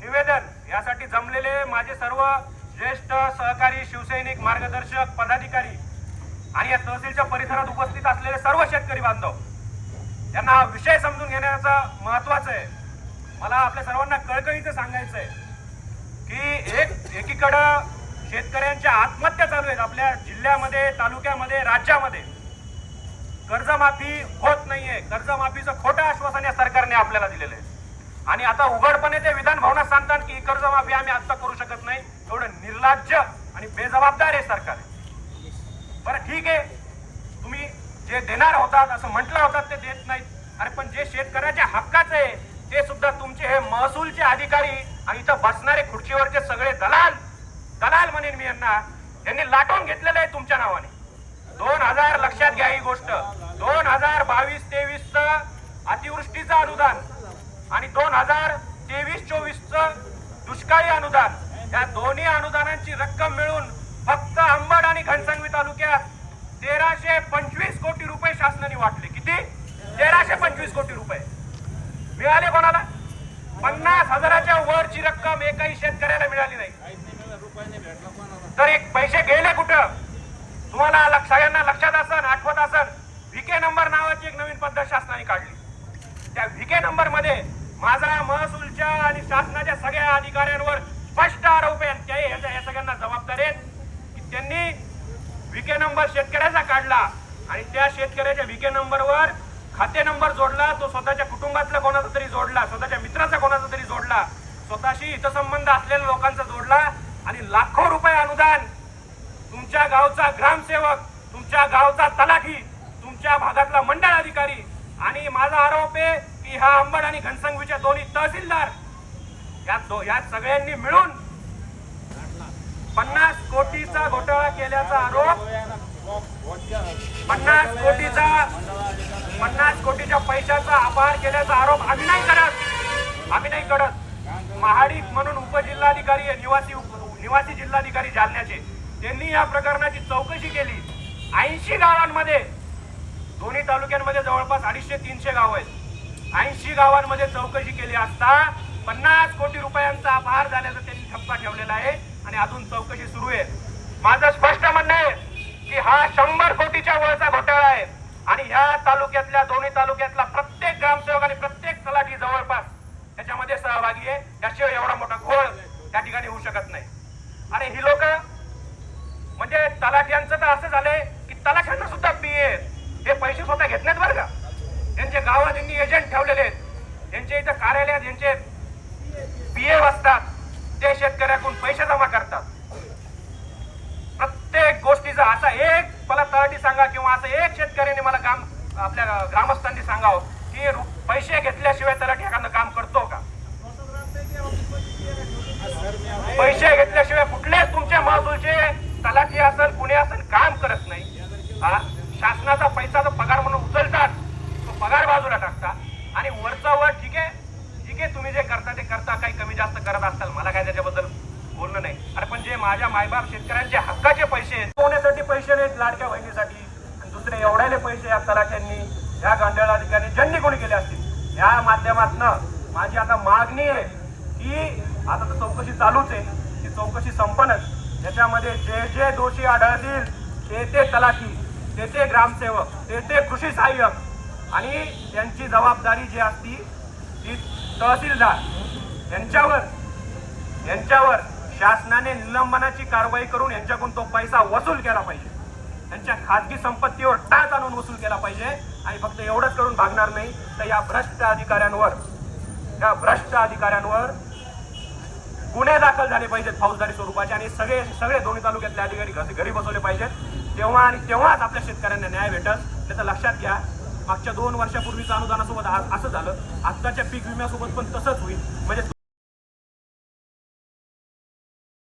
निवेदन. यासाठी जमलेले माझे सर्व ज्येष्ठ सहकारी शिवसैनिक मार्गदर्शक पदाधिकारी आणि या तहसीलच्या परिसरात उपस्थित असलेले सर्व शेतकरी बांधव यांना हा विषय समजून घेण्याचं महत्वाचं आहे. मला आपल्या सर्वांना कळकळीचं सांगायचं आहे की एक एकीकडं शेतकऱ्यांच्या आत्महत्या चालू आहेत आपल्या जिल्ह्यामध्ये तालुक्यामध्ये राज्यामध्ये. कर्जमाफी होत नाहीये. कर्जमाफीचं खोटं आश्वासन या सरकारने आपल्याला दिलेलं आहे. आणि आता उघडपणे ते विधान भवनात सांगतात की ही कर्जमाफी आम्ही आता करू शकत नाही. एवढं निर्लाज्य आणि बेजबाबदार आहे सरकार बरं ठीक आहे. तुम्ही जे देणार होतात असं म्हटलं होतात ते देत नाहीत. अरे पण जे शेतकऱ्याच्या हक्काचं आहे ते सुद्धा तुमचे हे महसूलचे अधिकारी आणि इथं बसणारे खुर्चीवरचे सगळे दलाल दलाल म्हणेन मी यांना यांनी लाटून घेतलेलं आहे तुमच्या नावाने. दोन हजार लक्षात घ्या ही गोष्ट. दोन हजार बावीस तेवीस अतिवृष्टीचं अनुदान. आणि दोन हजार तेवीस चोवीस दुष्काळी अनुदान. या दोन्ही अनुदानांची रक्कम मिळून फक्त अंबड आणि घनसांगवी तालुक्यात तेराशे पंचवीस कोटी रुपये शासनाने वाटले. किती? तेराशे पंचवीस कोटी रुपये. मिळाले कोणाला? पन्नास हजाराच्या वरची रक्कम एकाही शेतकऱ्याला मिळाली नाही. तर एक पैसे गेले कुठं? तुम्हाला सगळ्यांना लक्षात असन आठवत असन व्हीके नंबर नावाची एक नवीन पद्धत शासनाने काढली. त्या व्हीके नंबरमध्ये माझा महसूलच्या आणि शासनाच्या सगळ्या अधिकाऱ्यांवर स्पष्ट आरोप आहे त्या ह्याच्या- या सगळ्यांना जबाबदारी आहेत की त्यांनी विके नंबर शेतकऱ्याचा काढला आणि त्या शेतकऱ्याच्या विके नंबरवर खाते नंबर जोडला तो स्वतःच्या कुटुंबातला कोणाचा तरी जोडला स्वतःच्या मित्राचा कोणाचा तरी जोडला स्वतःशी हितसंबंध असलेल्या लोकांचा जोडला आणि लाखो रुपये अनुदान तुमच्या गावचा ग्रामसेवक तुमच्या गावचा तलाठी तुमच्या भागातला मंडळ अधिकारी आणि माझा आरोप आहे की ह्या अंबड आणि घनसंगवीच्या दोन्ही तहसीलदार या दो या सगळ्यांनी मिळून पन्नास कोटीचा घोटाळा केल्याचा आरोप पन्नास कोटीचा पन्नास कोटीच्या पैशाचा अपहार केल्याचा आरोप आम्ही नाही करत. आम्ही नाही करत. महाडिक म्हणून उपजिल्हाधिकारी निवासी निवासी जिल्हाधिकारी जालन्याचे. त्यांनी या प्रकरणाची चौकशी केली. ऐंशी गावांमध्ये दोन्ही तालुक्यांमध्ये जवळपास अडीचशे तीनशे गाव आहेत. ऐंशी गावांमध्ये चौकशी केली असता पन्नास कोटी रुपयांचा अपहार झाल्याचा त्यांनी ठप्पा ठेवलेला आहे आणि अजून चौकशी सुरू आहे. माझं स्पष्ट म्हणणं आहे की हा शंभर कोटीच्या वळचा घोटाळा आहे आणि ह्या तालुक्यातल्या दोन्ही तालुक्यातला प्रत्येक ग्रामसेवक आणि प्रत्येक तलाठी जवळपास त्याच्यामध्ये सहभागी आहे. त्याशिवाय एवढा मोठा घोळ त्या ठिकाणी होऊ शकत नाही. अरे ही लोक म्हणजे तलाठ्यांचं तर असं झालंय की तलाठ्यांना सुद्धा पी हे पैसे स्वतः घेत नाहीत बरं का? त्यांच्या गावात त्यांनी एजंट ठेवलेले आहेत. त्यांच्या इथं कार्यालयात यांचे पीए असतात ते शेतकऱ्याकडून पैसे जमा करतात. प्रत्येक गोष्टीचा असा एक मला तळाटी सांगा किंवा असं एक शेतकऱ्याने मला काम आपल्या ग्रामस्थांनी सांगावं की पैसे घेतल्याशिवाय तलाठी एखादं काम करतो का? पैसे घेतल्याशिवाय कुठलेच तुमच्या महसूलचे तलाठी असेल कुणी असेल काम करत नाही. शासनाचा पैसा जो पगार म्हणून उचलतात तो पगार बाजूला टाकता आणि वरचा वर ठीक आहे ठीक आहे तुम्ही जे करता ते करता काही कमी जास्त करत असाल मला काय त्याच्याबद्दल बोलणं नाही अरे पण जे माझ्या मायबाप शेतकऱ्यांचे हक्काचे पैसे आहेत, होण्यासाठी पैसे नाहीत लाडक्या बहिणीसाठी. आणि दुसरे एवढ्याले पैसे या तलाठ्यांनी या गांधळाधिकाऱ्यांनी ज्यांनी कोणी केले असतील या माध्यमातनं माझी आता मागणी आहे की आता तर चौकशी चालूच आहे. ती चौकशी संपनच याच्यामध्ये जे जे दोषी आढळतील ते ते तलाठी ते ते ग्रामसेवक ते ते कृषी सहाय्यक आणि त्यांची जबाबदारी जी असती ती तहसीलदार यांच्यावर यांच्यावर शासनाने निलंबनाची कारवाई करून यांच्याकडून तो पैसा वसूल केला पाहिजे. त्यांच्या खाजगी संपत्तीवर टाच आणून वसूल केला पाहिजे. आणि फक्त एवढंच करून भागणार नाही तर या भ्रष्ट अधिकाऱ्यांवर या भ्रष्ट अधिकाऱ्यांवर गुन्हे दाखल झाले पाहिजेत फौजदारी स्वरूपाचे. आणि सगळे सगळे दोन्ही तालुक्यातले अधिकारी घरी बसवले पाहिजेत. तेव्हा आणि तेव्हाच आपल्या शेतकऱ्यांना न्याय भेटल. त्याचं लक्षात घ्या मागच्या दोन वर्षापूर्वीचं अनुदानासोबत आज असं झालं. आत्ताच्या पीक विम्यासोबत पण तसंच होईल. म्हणजे